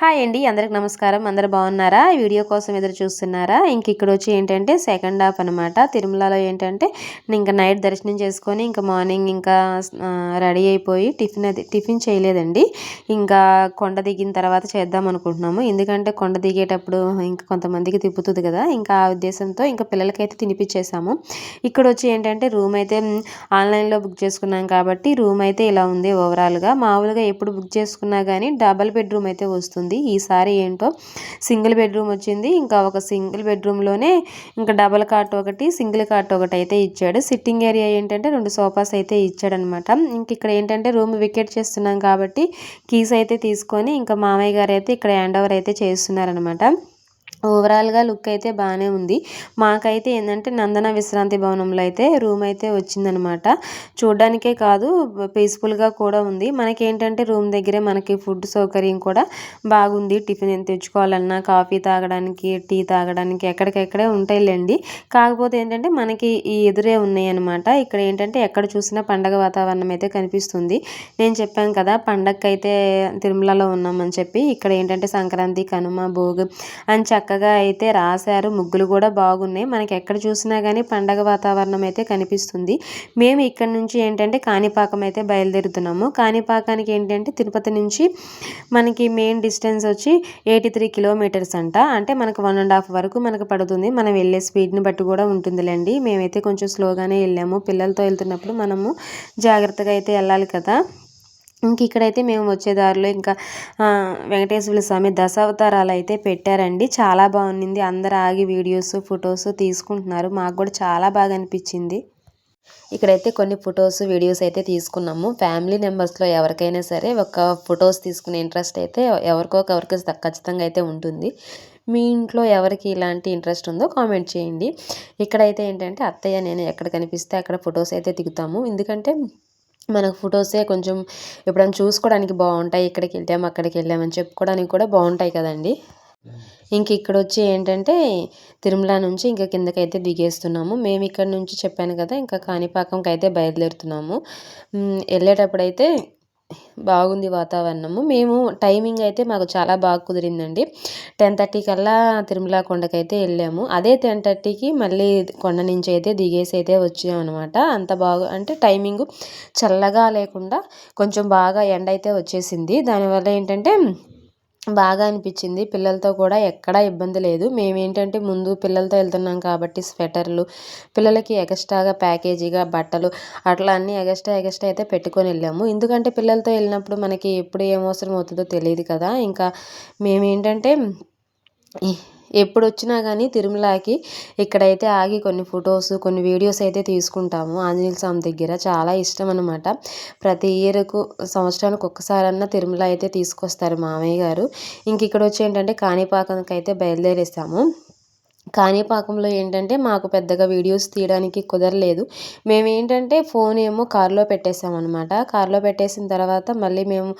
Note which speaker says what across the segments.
Speaker 1: Hi అండి అందరికి నమస్కారం. అందరు బాగున్నారా? వీడియో కోసం ఎదురు చూస్తున్నారా? ఇంక ఇక్కడ వచ్చి ఏంటంటే సెకండ్ హాఫ్ అనమాట తిరుమలలో ఏంటంటే ఇంకా నైట్ దర్శనం చేసుకొని ఇంకా మార్నింగ్ ఇంకా రెడీ అయిపోయి టిఫిన్ అది టిఫిన్ చేయలేదండి. ఇంకా కొండ దిగిన తర్వాత చేద్దాం అనుకుంటున్నాము. ఎందుకంటే కొండ దిగేటప్పుడు ఇంకా కొంతమందికి తిప్పుతుంది కదా. ఇంకా ఆ ఉద్దేశంతో ఇంకా పిల్లలకైతే తినిపించేసాము ఇక్కడ వచ్చి ఏంటంటే రూమ్ అయితే ఆన్లైన్లో బుక్ చేసుకున్నాం కాబట్టి రూమ్ అయితే ఇలా ఉంది ఓవరాల్గా. మామూలుగా ఎప్పుడు బుక్ చేసుకున్నా కానీ డబల్ బెడ్రూమ్ అయితే వస్తుంది. ఉంది. ఈసారి ఏంటో సింగిల్ బెడ్రూమ్ వచ్చింది. ఇంకా ఒక సింగిల్ బెడ్రూమ్లోనే ఇంకా డబల్ కాట్ ఒకటి సింగిల్ కాట్ ఒకటి అయితే ఇచ్చాడు. సిట్టింగ్ ఏరియా ఏంటంటే రెండు సోఫాస్ అయితే ఇచ్చాడనమాట. ఇంక ఇక్కడ ఏంటంటే రూమ్ వికెట్ చేస్తున్నాం కాబట్టి కీస్ అయితే తీసుకొని ఇంకా మామయ్య గారు అయితే ఇక్కడ హ్యాండ్ ఓవర్ అయితే చేస్తున్నారనమాట. ఓవరాల్గా లుక్ అయితే బాగానే ఉంది. మాకైతే ఏంటంటే నందన విశ్రాంతి భవనంలో అయితే రూమ్ అయితే వచ్చిందనమాట. చూడ్డానికే కాదు పీస్ఫుల్గా కూడా ఉంది. మనకేంటంటే రూమ్ దగ్గరే మనకి ఫుడ్ సౌకర్యం కూడా బాగుంది. టిఫిన్ ఎంత తెచ్చుకోవాలన్నా కాఫీ తాగడానికి టీ తాగడానికి ఎక్కడికెక్కడే ఉంటాయిలేండి. కాకపోతే ఏంటంటే మనకి ఈ ఎదురే ఉన్నాయి అనమాట ఇక్కడ ఏంటంటే ఎక్కడ చూసినా పండగ వాతావరణం అయితే కనిపిస్తుంది. నేను చెప్పాను కదా పండగకైతే తిరుమలలో ఉన్నామని చెప్పి. ఇక్కడ ఏంటంటే సంక్రాంతి కనుమ భోగి అని చక్కగా చక్కగా అయితే రాశారు. ముగ్గులు కూడా బాగున్నాయి. మనకి ఎక్కడ చూసినా కానీ పండగ వాతావరణం అయితే కనిపిస్తుంది. మేము ఇక్కడ నుంచి ఏంటంటే కాణిపాకం అయితే బయలుదేరుతున్నాము. కాణిపాకానికి ఏంటంటే తిరుపతి నుంచి మనకి మెయిన్ డిస్టెన్స్ వచ్చి ఎయిటీ త్రీ కిలోమీటర్స్ అంట. అంటే మనకు వన్ అండ్ హాఫ్ వరకు మనకు పడుతుంది. మనం వెళ్ళే స్పీడ్ని బట్టి కూడా ఉంటుందిలేండి. మేమైతే కొంచెం స్లోగానే వెళ్ళాము. పిల్లలతో వెళ్తున్నప్పుడు మనము జాగ్రత్తగా అయితే వెళ్ళాలి కదా. ఇంక ఇక్కడైతే మేము వచ్చే దారిలో ఇంకా వెంకటేశ్వర స్వామి దశావతారాలు అయితే పెట్టారండి. చాలా బాగుంది అందరు ఆగి వీడియోస్ ఫొటోస్ తీసుకుంటున్నారు. మాకు కూడా చాలా బాగా అనిపించింది. ఇక్కడైతే కొన్ని ఫొటోస్ వీడియోస్ అయితే తీసుకున్నాము. ఫ్యామిలీ మెంబర్స్లో ఎవరికైనా సరే ఒక ఫొటోస్ తీసుకునే ఇంట్రెస్ట్ అయితే ఎవరికో ఒకరికి ఖచ్చితంగా అయితే ఉంటుంది. మీ ఇంట్లో ఎవరికి ఇలాంటి ఇంట్రెస్ట్ ఉందో కామెంట్ చేయండి. ఇక్కడైతే ఏంటంటే అత్తయ్య నేను ఎక్కడ కనిపిస్తే అక్కడ ఫొటోస్ అయితే దిగుతాము. ఎందుకంటే మనకు ఫొటోసే కొంచెం ఎప్పుడైనా చూసుకోవడానికి బాగుంటాయి ఇక్కడికి వెళ్ళాము అక్కడికి వెళ్ళామని చెప్పుకోవడానికి కూడా బాగుంటాయి కదండి. ఇంక ఇక్కడ వచ్చి ఏంటంటే తిరుమల నుంచి ఇంకా కిందకైతే దిగేస్తున్నాము. మేము ఇక్కడ నుంచి చెప్పాను కదా ఇంకా కాణిపాకంకి అయితే బయలుదేరుతున్నాము వెళ్ళేటప్పుడైతే బాగుంది వాతావరణము. మేము టైమింగ్ అయితే మాకు చాలా బాగా కుదిరిందండి. టెన్ థర్టీ కల్లా తిరుమల కొండకైతే వెళ్ళాము. అదే టెన్ థర్టీకి మళ్ళీ కొండ నుంచి అయితే దిగేసి అయితే వచ్చామన్నమాట అంత బాగా అంటే టైమింగ్ చల్లగా లేకుండా కొంచెం బాగా ఎండ అయితే వచ్చేసింది. దానివల్ల ఏంటంటే బాగా అనిపించింది. పిల్లలతో కూడా ఎక్కడా ఇబ్బంది లేదు. మేము ఏంటంటే ముందు పిల్లలతో వెళ్తున్నాం కాబట్టి స్వెటర్లు పిల్లలకి ఎగస్ట్రాగా ప్యాకేజీగా బట్టలు అట్లా అన్నీ ఎగస్ట్రా ఎగస్ట్రా అయితే పెట్టుకొని వెళ్ళాము. ఎందుకంటే పిల్లలతో వెళ్ళినప్పుడు మనకి ఎప్పుడు ఏం అవసరం అవుతుందో తెలియదు కదా. ఇంకా మేమేంటంటే ఎప్పుడు వచ్చినా కానీ తిరుమలకి ఇక్కడైతే ఆగి కొన్ని ఫొటోస్ కొన్ని వీడియోస్ అయితే తీసుకుంటాము. ఆంజనేయ స్వామి దగ్గర చాలా ఇష్టం అనమాట ప్రతి ఇయర్కు సంవత్సరానికి ఒక్కసారన్నా తిరుమల అయితే తీసుకొస్తారు మామయ్య గారు. ఇంక ఇక్కడ వచ్చి ఏంటంటే కాణిపాకంకి అయితే బయలుదేరేసాము కాణిపాకంలో ఏంటంటే మాకు పెద్దగా వీడియోస్ తీయడానికి కుదరలేదు. మేము ఏంటంటే ఫోన్ ఏమో కారులో పెట్టేసామన్నమాట కారులో పెట్టేసిన తర్వాత మళ్ళీ మేము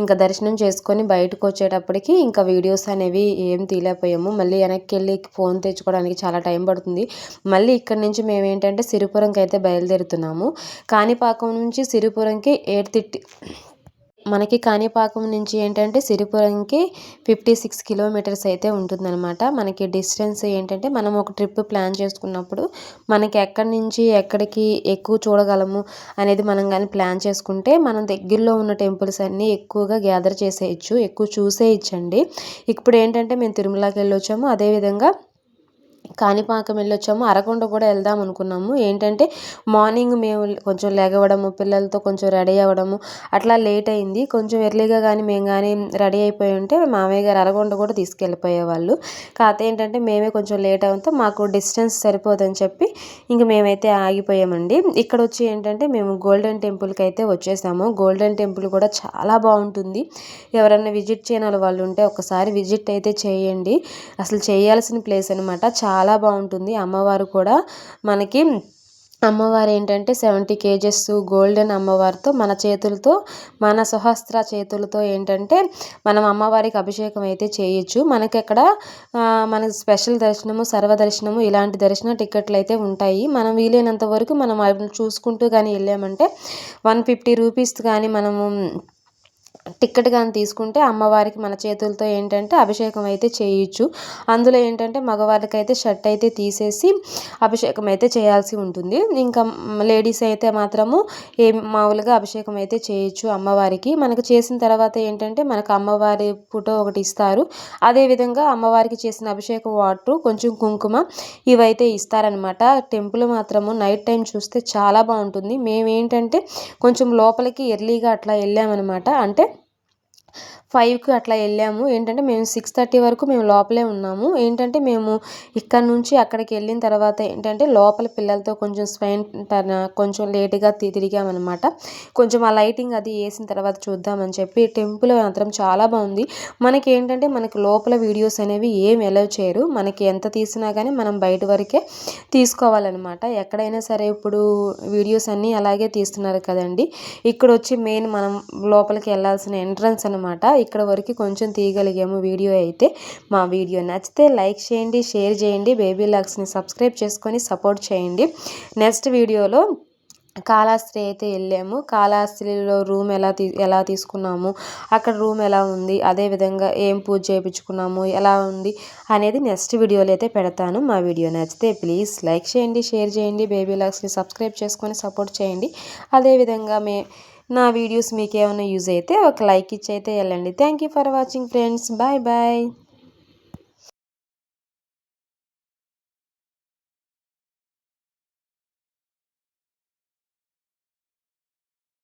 Speaker 1: ఇంకా దర్శనం చేసుకొని బయటకు వచ్చేటప్పటికి ఇంకా వీడియోస్ అనేవి ఏం తీయలేకపోయాము. మళ్ళీ వెనక్కి వెళ్ళి ఫోన్ తెచ్చుకోవడానికి చాలా టైం పడుతుంది. మళ్ళీ ఇక్కడ నుంచి మేము ఏంటంటే సిరిపురంకి అయితే బయలుదేరుతున్నాము. కాణిపాకం నుంచి సిరిపురంకి ఎయిట్ తిట్టి మనకి కాణిపాకం నుంచి ఏంటంటే సిరిపురంకి ఫిఫ్టీ సిక్స్ కిలోమీటర్స్ అయితే ఉంటుందన్నమాట. మనకి డిస్టెన్స్ ఏంటంటే మనం ఒక ట్రిప్ ప్లాన్ చేసుకున్నప్పుడు మనకి ఎక్కడి నుంచి ఎక్కడికి ఎక్కువ చూడగలము అనేది మనం కానీ ప్లాన్ చేసుకుంటే మనం దగ్గరలో ఉన్న టెంపుల్స్ అన్నీ ఎక్కువగా గ్యాదర్ చేసేయచ్చు ఎక్కువ చూసేయచ్చండి. ఇప్పుడు ఏంటంటే మేము తిరుమలకి వెళ్ళొచ్చాము. అదేవిధంగా కాణిపాకం వెళ్ళొచ్చాము. అరకొండ కూడా వెళ్దాం అనుకున్నాము. ఏంటంటే మార్నింగ్ మేము కొంచెం లెగవడము పిల్లలతో కొంచెం రెడీ అవ్వడము అట్లా లేట్ అయింది. కొంచెం ఎర్లీగా కానీ మేము కానీ రెడీ అయిపోయి ఉంటే మామయ్య గారు అరకొండ కూడా తీసుకెళ్ళిపోయేవాళ్ళు. కాకపోతే ఏంటంటే మేమే కొంచెం లేట్ అవడంతో మాకు డిస్టెన్స్ సరిపోదని చెప్పి ఇంక మేమైతే ఆగిపోయామండి. ఇక్కడ వచ్చి ఏంటంటే మేము గోల్డెన్ టెంపుల్కి అయితే వచ్చేసాము. గోల్డెన్ టెంపుల్ కూడా చాలా బాగుంటుంది. ఎవరైనా విజిట్ చేయని వాళ్ళు ఉంటే ఒకసారి విజిట్ అయితే చేయండి. అసలు చేయాల్సిన ప్లేస్ అనమాట చాలా చాలా బాగుంటుంది. అమ్మవారు కూడా మనకి అమ్మవారు ఏంటంటే సెవెంటీ కేజెస్ గోల్డెన్ అమ్మవారితో మన చేతులతో మన సుహస్త్ర చేతులతో ఏంటంటే మనం అమ్మవారికి అభిషేకం అయితే చేయొచ్చు. మనకి అక్కడ మనకి స్పెషల్ దర్శనము సర్వదర్శనము ఇలాంటి దర్శన టికెట్లు అయితే ఉంటాయి. మనం వీలైనంత వరకు మనం చూసుకుంటూ కానీ వెళ్ళామంటే వన్ ఫిఫ్టీ రూపీస్ కానీ మనము టిక్కెట్ కానీ తీసుకుంటే అమ్మవారికి మన చేతులతో ఏంటంటే అభిషేకం అయితే చేయొచ్చు. అందులో ఏంటంటే మగవారికి అయితే షర్ట్ అయితే తీసేసి అభిషేకం అయితే చేయాల్సి ఉంటుంది. ఇంకా లేడీస్ అయితే మాత్రము ఏ మామూలుగా అభిషేకం అయితే చేయొచ్చు అమ్మవారికి. మనకు చేసిన తర్వాత ఏంటంటే మనకు అమ్మవారి ఫోటో ఒకటి ఇస్తారు. అదేవిధంగా అమ్మవారికి చేసిన అభిషేకం వాటర్ కొంచెం కుంకుమ ఇవైతే ఇస్తారనమాట టెంపుల్ మాత్రము నైట్ టైం చూస్తే చాలా బాగుంటుంది. మేము ఏంటంటే కొంచెం లోపలికి ఎర్లీగా అట్లా వెళ్ళామన్నమాట. అంటే ఫైవ్కి అట్లా వెళ్ళాము. ఏంటంటే మేము సిక్స్ థర్టీ వరకు మేము లోపలే ఉన్నాము. ఏంటంటే మేము ఇక్కడ నుంచి అక్కడికి వెళ్ళిన తర్వాత ఏంటంటే లోపల పిల్లలతో కొంచెం స్వైన్ కొంచెం లేటుగా తిరిగామన్నమాట. కొంచెం ఆ లైటింగ్ అది వేసిన తర్వాత చూద్దామని చెప్పి టెంపుల్ మాత్రం చాలా బాగుంది. మనకి ఏంటంటే మనకి లోపల వీడియోస్ అనేవి ఏం ఎలవ్ చేయరు. మనకి ఎంత తీసినా కానీ మనం బయట వరకే తీసుకోవాలన్నమాట. ఎక్కడైనా సరే ఇప్పుడు వీడియోస్ అన్నీ అలాగే తీస్తున్నారు కదండి. ఇక్కడ వచ్చి మెయిన్ మనం లోపలికి వెళ్ళాల్సిన ఎంట్రన్స్ అనమాట ఇక్కడ వరకు కొంచెం తీయగలిగాము వీడియో అయితే. మా వీడియో నచ్చితే లైక్ చేయండి షేర్ చేయండి బేబీ లాగ్స్ని సబ్స్క్రైబ్ చేసుకొని సపోర్ట్ చేయండి. నెక్స్ట్ వీడియోలో కాళహస్తి అయితే వెళ్ళాము. కాళహస్తిలో రూమ్ ఎలా తీ ఎలా తీసుకున్నాము అక్కడ రూమ్ ఎలా ఉంది అదేవిధంగా ఏం పూజ చేయించుకున్నాము ఎలా ఉంది అనేది నెక్స్ట్ వీడియోలో అయితే పెడతాను. మా వీడియో నచ్చితే ప్లీజ్ లైక్ చేయండి షేర్ చేయండి బేబీ లాగ్స్ని సబ్స్క్రైబ్ చేసుకొని సపోర్ట్ చేయండి. అదేవిధంగా మే నా వీడియోస్ మీకు ఏమైనా యూజ్ అయితే ఒక లైక్ ఇచ్చి అయితే వెళ్ళండి. Thank you for watching friends bye bye